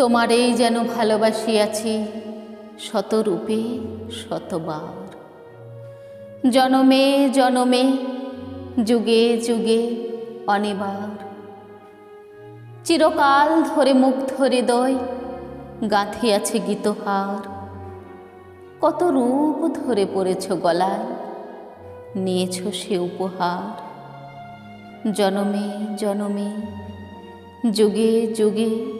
তোমারেই যেন ভালোবাসি ভালোবাসিয়াছি শতরূপে, শতবার। জনমে জনমে, যুগে যুগে, অনিবার। চিরকাল ধরে মুখ ধরে মুগ্ধ হৃদয় গাঁথিয়াছে গীতহার। কত রূপ ধরে পড়েছ গলায়, নিয়েছ সে উপহার। জনমে জনমে, যুগে যুগে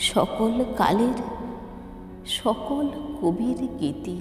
সকল কালের সকল কবির গীতি।